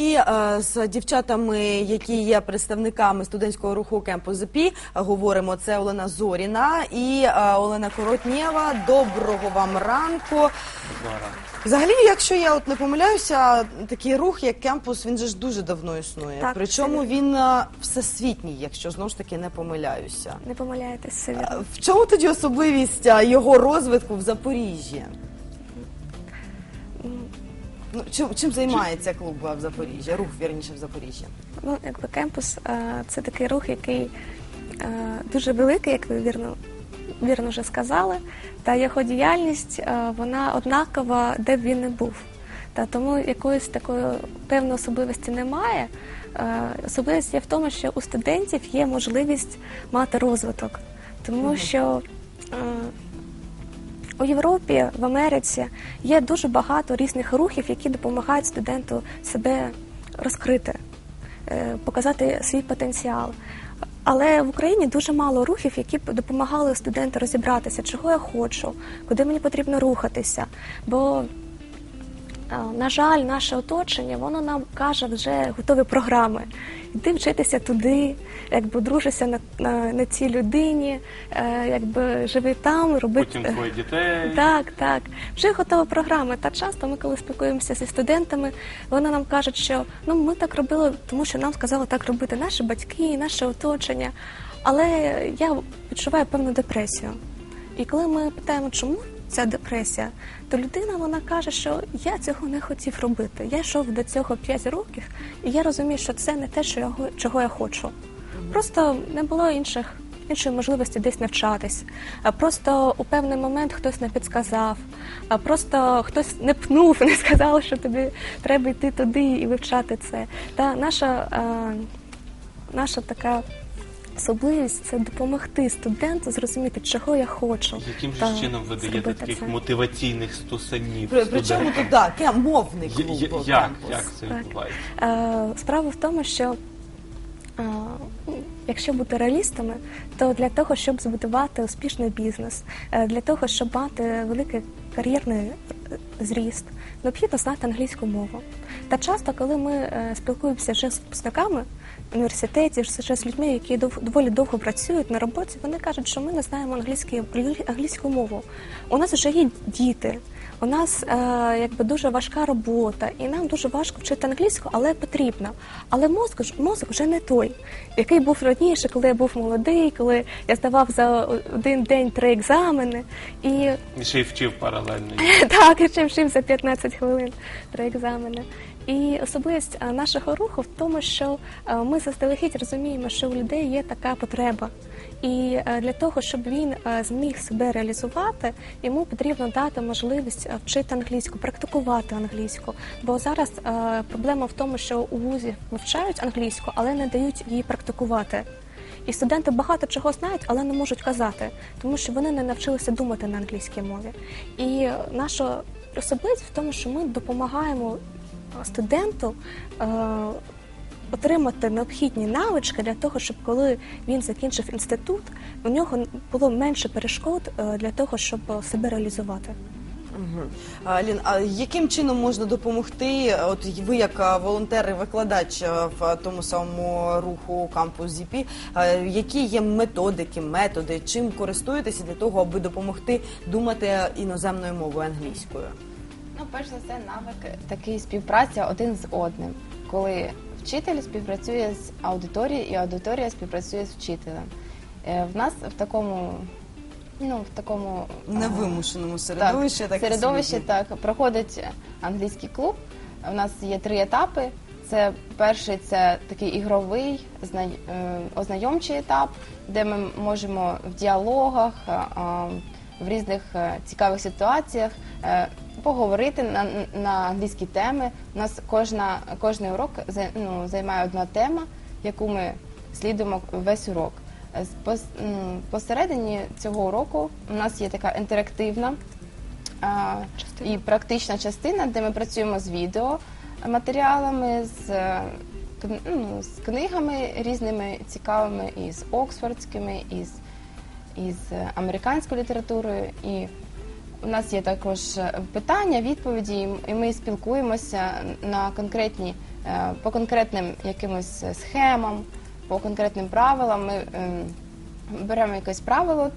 І е, з дівчатами, які є представниками студентського руху Кемпус ЗПІ, говоримо. Це Олена Зоріна і е, Олена Коротнєва. Доброго вам ранку. Взагалі, якщо я от не помиляюся, такий рух, як кемпус, він же ж дуже давно існує. Так, Причому він е, всесвітній, якщо знову ж таки не помиляюся. Не помиляєтесь, все вірно. В чому тоді особливість е, його розвитку в Запоріжжі? Ну, чим, чим займається клуб в Запоріжжі? Рух вірніше в Запоріжжі? Ну, якби кемпус е, це такий рух, який е, дуже великий, як ви вірно, вірно вже сказали. Та його діяльність е, вона однакова, де б він не був. Та тому якоїсь такої певної особливості немає. Е, Особливість є в тому, що у студентів є можливість мати розвиток, тому що е, у Європі, в Америці є дуже багато різних рухів, які допомагають студенту себе розкрити, е, показати свій потенціал. Але в Україні дуже мало рухів, які б допомагали студенту розібратися, чого я хочу, куди мені потрібно рухатися. Бо Е, на жаль, наше оточення воно нам каже вже готові програми. Йди вчитися туди, якби дружися на, на, на цій людині, е, якби живи там, роби Потім двоє дітей. так, так. Вже готова програма. Та часто ми, коли спілкуємося зі студентами, вони нам кажуть, що ну ми так робили, тому що нам сказали так робити наші батьки, наше оточення. Але я відчуваю певну депресію. І коли ми питаємо, чому ця депресія, то людина вона каже, що я цього не хотів робити. Я йшов до цього 5 років, і я розумію, що це не те, що я, чого я хочу. Просто не було інших. Іншої можливості десь навчатись, просто у певний момент хтось не підсказав, просто хтось не пнув, не сказав, що тобі треба йти туди і вивчати це. Та наша, е, наша така особливість це допомогти студенту зрозуміти, чого я хочу. Яким та ж чином ви даєте таких це. мотиваційних стосанів? При, причому тут да, мовний клуб я- е, як, як це відбувається? Е, Справа в тому, що е, якщо бути реалістами, то для того, щоб збудувати успішний бізнес, е, для того, щоб мати великий кар'єрний е, зріст, необхідно знати англійську мову. Та часто, коли ми е, спілкуємося вже з випускниками університетів, вже з людьми, які дов- доволі довго працюють на роботі, вони кажуть, що ми не знаємо англійську мову. У нас вже є діти. У нас е, якби дуже важка робота, і нам дуже важко вчити англійську, але потрібно. Але мозок мозок вже не той, який був раніше, коли я був молодий, коли я здавав за один день три екзамени. І І ще й вчив паралельно. так, я ще вчив за 15 хвилин три екзамени. І особливість е, нашого руху в тому, що е, ми заздалегідь розуміємо, що у людей є така потреба. І е, для того, щоб він е, зміг себе реалізувати, йому потрібно дати можливість е, вчити англійську, практикувати англійську. Бо зараз проблема в тому, що у вузі вивчають англійську, але не дають її практикувати. І студенти багато чого знають, але не можуть казати, тому що вони не навчилися думати на англійській мові. І наша особливість в тому, що ми допомагаємо студенту отримати необхідні навички для того, щоб коли він закінчив інститут, у нього було менше перешкод е, для того, щоб себе реалізувати. Мгм. А, Лін, а яким чином можна допомогти? От ви як волонтер і викладач в тому самому руху кампус ЗІПІ, які є методики, методи, чим користуєтеся для того, аби допомогти думати іноземною мовою англійською? Ну, перш за все, навик такий співпраця один з одним, коли вчитель співпрацює з аудиторією, і аудиторія співпрацює з вчителем. Е, В нас в такому, ну, в такому а, Невимушеному середовищі, так, і середовище так проходить англійський клуб. У нас є три етапи. Це перший це такий ігровий е, ознайомчий етап, де ми можемо в діалогах, а, а, в різних е, цікавих ситуаціях е, поговорити на, на англійські теми. У нас кожна кожний урок ну, займає одна тема, яку ми слідуємо весь урок. Е, з Посередині цього уроку у нас є така інтерактивна а, і практична частина, де ми працюємо з відео матеріалами, з, е, ну, з книгами різними цікавими, і з оксфордськими, і з, і з е, американською літературою. І у нас є також е, питання, відповіді, і ми спілкуємося на конкретні е, по конкретним якимось е, схемам, по конкретним правилам. Ми ем, беремо якесь правило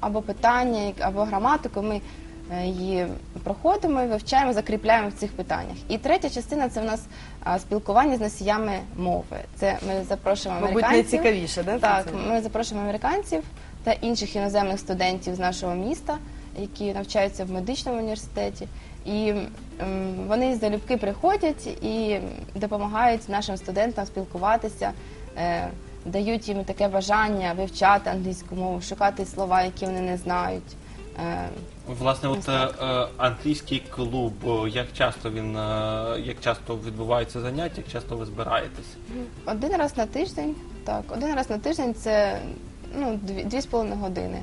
або питання, або граматику. Ми її проходимо і вивчаємо, закріпляємо в цих питаннях. І третя частина це в нас спілкування з носіями мови. Це ми запрошуємо Мабуть, американців. найцікавіше, да? Так, ми запрошуємо американців та інших іноземних студентів з нашого міста, які навчаються в медичному університеті. І вони залюбки приходять і допомагають нашим студентам спілкуватися, е, дають їм таке бажання вивчати англійську мову, шукати слова, які вони не знають. Е, Власне, от е, англійський клуб, як часто він, як часто відбуваються заняття, як часто ви збираєтесь? Один раз на тиждень, так, один раз на тиждень це ну, дві, дві з половиною години.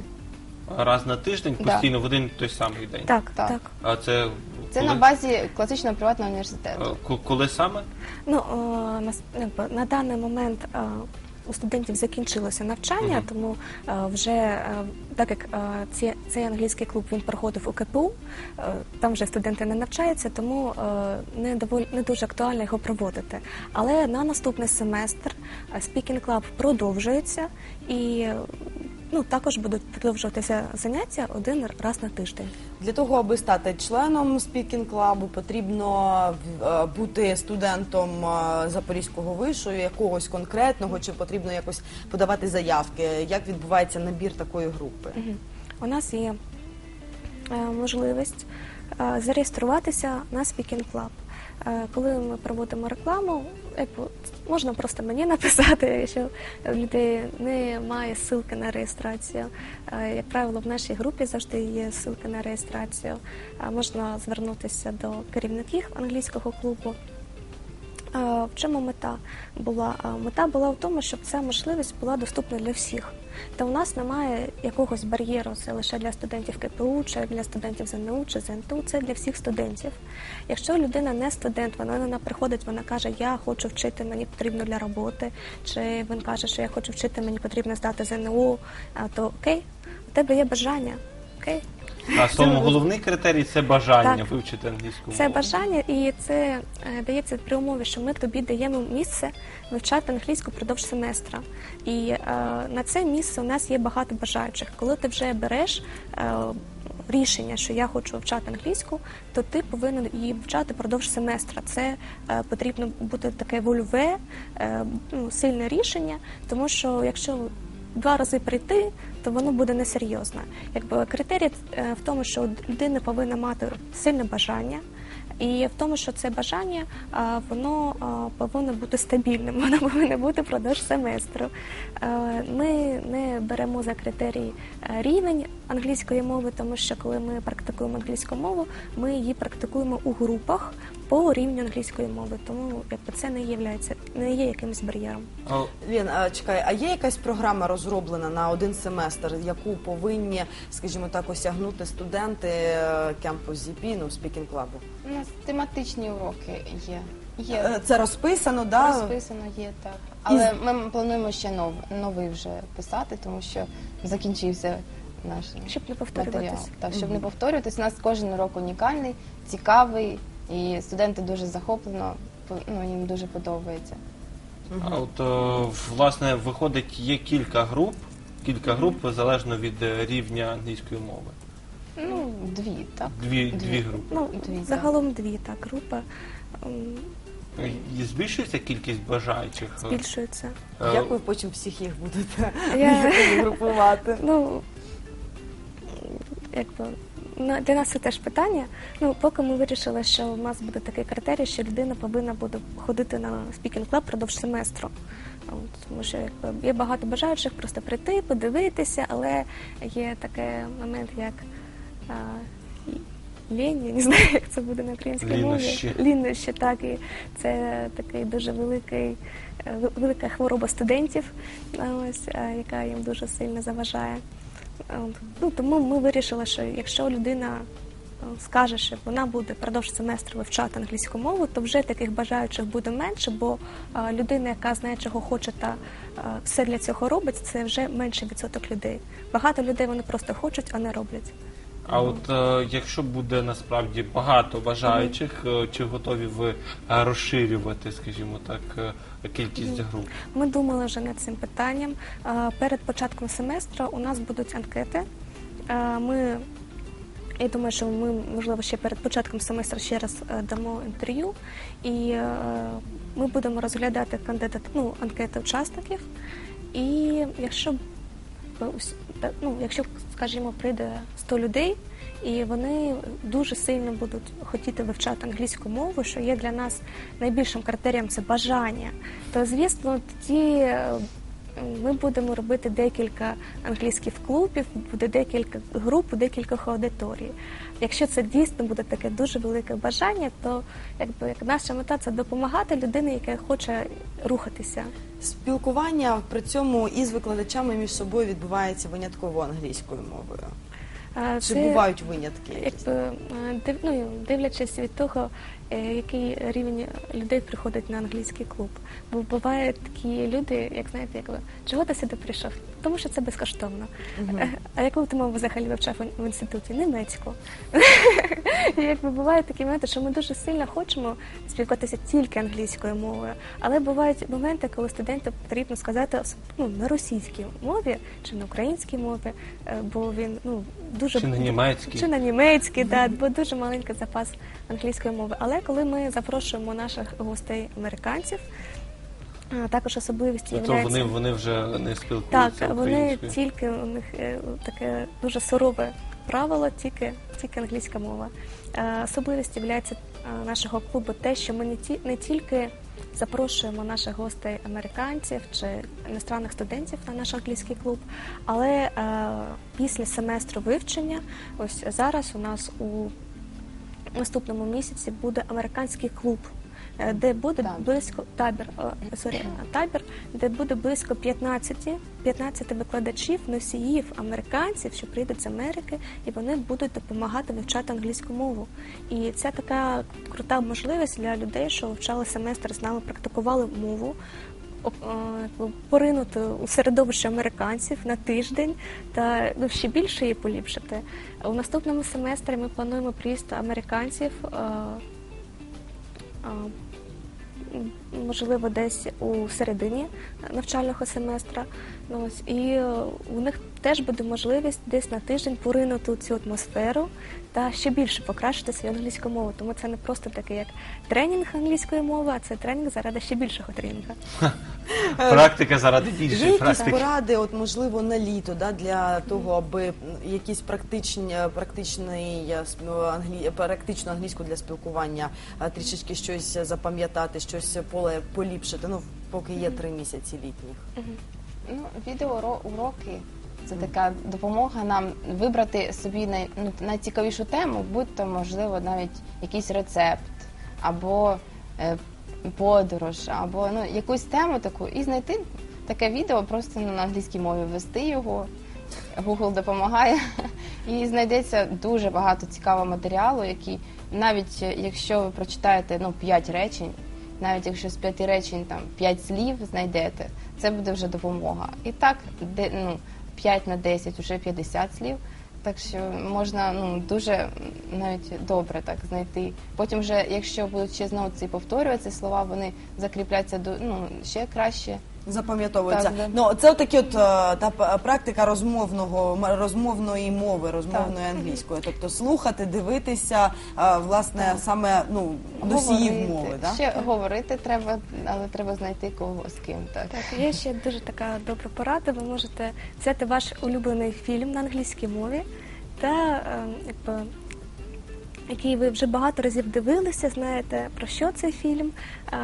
Раз на тиждень, Да. постійно в один той самий день. Так, Так. так. А це Це коли, на базі класичного приватного університету. е, ко- коли саме? Ну, о, на, с- якби, на даний момент е, у студентів закінчилося навчання, Мгм. тому е, вже е, так як е, ці, цей англійський клуб він проходив у КПУ, е, там вже студенти не навчаються, тому е, не доволі не дуже актуально його проводити. Але на наступний семестр е, Speaking Club продовжується і е, ну, також будуть продовжуватися заняття один раз на тиждень. Для того, аби стати членом спікінг клабу, потрібно е, бути студентом е, Запорізького вишу, якогось конкретного, чи потрібно якось подавати заявки. Як відбувається набір такої групи? У нас є е, можливість зареєструватися на Speaking Club. Коли ми проводимо рекламу, можна просто мені написати, якщо в людей немає ссылки на реєстрацію. Як правило, в нашій групі завжди є ссылки на реєстрацію. Можна звернутися до керівників англійського клубу. В чому мета була? Мета була в тому, щоб ця можливість була доступна для всіх. Та у нас немає якогось бар'єру, це лише для студентів КПУ, чи для студентів ЗНУ чи ЗНТУ, це для всіх студентів. Якщо людина не студент, вона вона приходить, вона каже, я хочу вчити, мені потрібно для роботи, чи він каже, що я хочу вчити, мені потрібно здати ЗНУ, то окей, у тебе є бажання. Окей, А тому головний критерій це бажання Так. вивчити англійську мову. Це бажання, і це е, дається при умові, що ми тобі даємо місце вивчати англійську впродовж семестра. І е, на це місце у нас є багато бажаючих. Коли ти вже береш е, рішення, що я хочу вивчати англійську, то ти повинен її вивчати впродовж семестра. Це е, потрібно бути таке вольове, е, ну, сильне рішення, тому що якщо два рази прийти, то воно буде несерйозне. Якби критерій е, в тому, що людина повинна мати сильне бажання. І в тому, що це бажання, воно повинно бути стабільним, воно повинно бути впродовж семестру. Е, Ми не беремо за критерій е, рівень англійської мови, тому що коли ми практикуємо англійську мову, ми її практикуємо у групах по рівню англійської мови. Тому якби це не є, не є якимось бар'єром. О, Лін, а чекай, а є якась програма розроблена на один семестр, яку повинні, скажімо так, осягнути студенти е, кемпу ЗІПІ, ну, спікінг клабу? У нас тематичні уроки є. Є Е, Це розписано, да? розписано, є так. Але ми плануємо ще нов, новий вже писати, тому що закінчився наш Щоб не матеріал. повторюватися. Так, щоб не повторюватись. У нас кожен урок унікальний, цікавий, і студенти дуже захоплено, ну, їм дуже подобається. А от е, власне виходить, є кілька груп, кілька груп залежно від е, рівня англійської мови. Ну, дві, так? Дві, Дві. дві групи. Ну, Дві, так. загалом дві так групи ем, І збільшується кількість бажаючих. е, збільшуються. е, Як ви потім всіх їх будете Я- групувати? Ну, якби на- для нас це теж питання. Ну, поки ми вирішили, що в нас буде такий критерій, що людина повинна буде ходити на спікінг клаб продовж семестру. Тому що якби, є багато бажаючих просто прийти, подивитися, але є такий момент, як а, лінь, я не знаю, як це буде на українській Лінощі. мові. Лінощі, так, і це такий дуже великий, е, велика хвороба студентів, ось, а, яка їм дуже сильно заважає. От, Ну, тому ми вирішили, що якщо людина е, скаже, що вона буде впродовж семестру вивчати англійську мову, то вже таких бажаючих буде менше, бо е, людина, яка знає, чого хоче та е, все для цього робить, це вже менший відсоток людей. Багато людей вони просто хочуть, а не роблять. А от е, якщо буде насправді багато бажаючих, е, чи готові ви е, розширювати, скажімо так, е, кількість груп? Ми думали вже над цим питанням. Е, Перед початком семестру у нас будуть анкети. Ми, я думаю, що ми, можливо, ще перед початком семестру ще раз дамо інтерв'ю, і ми будемо розглядати кандидат, ну, анкети учасників. І якщо ну, якщо, скажімо, прийде 100 людей, і вони дуже сильно будуть хотіти вивчати англійську мову, що є для нас найбільшим критерієм це бажання, то звісно е, ми будемо робити декілька англійських клубів, буде декілька груп, у декількох аудиторій. Якщо це дійсно буде таке дуже велике бажання, то якби як наша мета це допомагати людині, яка хоче рухатися. Спілкування при цьому із викладачами між собою відбувається винятково англійською мовою. Чи це- бувають винятки? Якби е, див, ну, дивлячись від того, який рівень людей приходить на англійський клуб. Бо бувають такі люди, як знаєте, якби чого ти сюди прийшов? Тому що це безкоштовно. Е, А яку ти мову взагалі вивчав в- інституті? Німецьку. Якби бувають такі моменти, що ми дуже сильно хочемо спілкуватися тільки англійською мовою, але бувають моменти, коли студенту потрібно сказати ну, на російській мові чи на українській мові, е, бо він ну дуже Чи на німецькій? чи на німецький, да, бо дуже маленький запас англійської мови. Але коли ми запрошуємо наших гостей американців, а, також особливістю То є вони, вони вже не спілкуються так, вони тільки у них е, таке дуже сурове правило, тільки, тільки англійська мова. Е, Особливістю є нашого клубу те, що ми не, ті, не тільки запрошуємо наших гостей американців чи іностранних студентів на наш англійський клуб, але е, після семестру вивчення, ось зараз у нас у наступному місяці буде американський клуб. е, Де буде Табір. близько табір, е, sorry, табір, де буде близько 15, 15 викладачів, носіїв американців, що прийдуть з Америки, і вони будуть допомагати вивчати англійську мову. І це така крута можливість для людей, що вивчали семестр з нами, практикували мову. Е, Поринути у середовище американців на тиждень та ну, ще більше її поліпшити. У наступному семестрі ми плануємо приїзд американців можливо, десь у середині навчального семестра. Ну, ось, і у них теж буде можливість десь на тиждень поринути у цю атмосферу та ще більше покращити свою англійську мову. Тому це не просто такий як тренінг англійської мови, а це тренінг заради ще більшого тренінгу. Практика заради Є більшої якісь практики. поради, от можливо, на літо, да, для того, аби якісь практичні, практичний е, сп- англі... практичну англійську для спілкування е, трішечки щось запам'ятати, щось поле поліпшити. Ну, поки є три місяці літніх. Ну, відеоуроки це така допомога нам вибрати собі най, ну, найцікавішу тему, будь то, можливо, навіть якийсь рецепт, або е, подорож, або ну, якусь тему таку, і знайти таке відео, просто ну, на англійській мові ввести його. Google допомагає, і знайдеться дуже багато цікавого матеріалу, який навіть е, якщо ви прочитаєте ну, 5 речень, навіть якщо з п'яти речень там 5 слів знайдете, це буде вже допомога. І так, де, ну, 5 на 10 вже 50 слів. Так що можна ну дуже навіть добре так знайти. Потім, вже, якщо будуть ще знову ці повторювати слова, вони закріпляться до ну ще краще. Запам'ятовується. Так, да. Ну це такі от е, та п- практика розмовного м- розмовної мови, розмовної англійської. Тобто слухати, дивитися, е, власне, саме ну носіїв мови. Да? Ще говорити треба, але треба знайти кого з ким. Так. Так, є ще дуже така добра порада. Ви можете взяти ваш улюблений фільм на англійській мові, та е, якби. Який ви вже багато разів дивилися, знаєте про що цей фільм, е,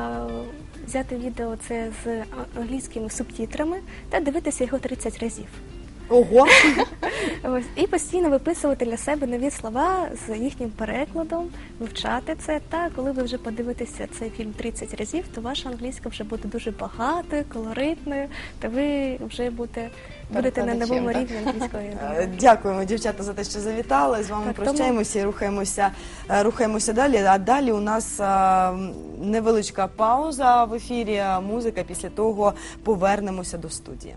взяти відео це з англійськими субтитрами та дивитися його 30 разів. Ого, Ось і постійно виписувати для себе нові слова з їхнім перекладом, вивчати це. Та коли ви вже подивитеся цей фільм 30 разів, то ваша англійська вже буде дуже багатою, колоритною, та ви вже будете, будете на новому так? рівні англійської. Е, Дякуємо, дівчата, за те, що завітали. З вами Так, тому- прощаємося і рухаємося, е, рухаємося далі. А далі у нас е, невеличка пауза в ефірі, музика. Після того повернемося до студії.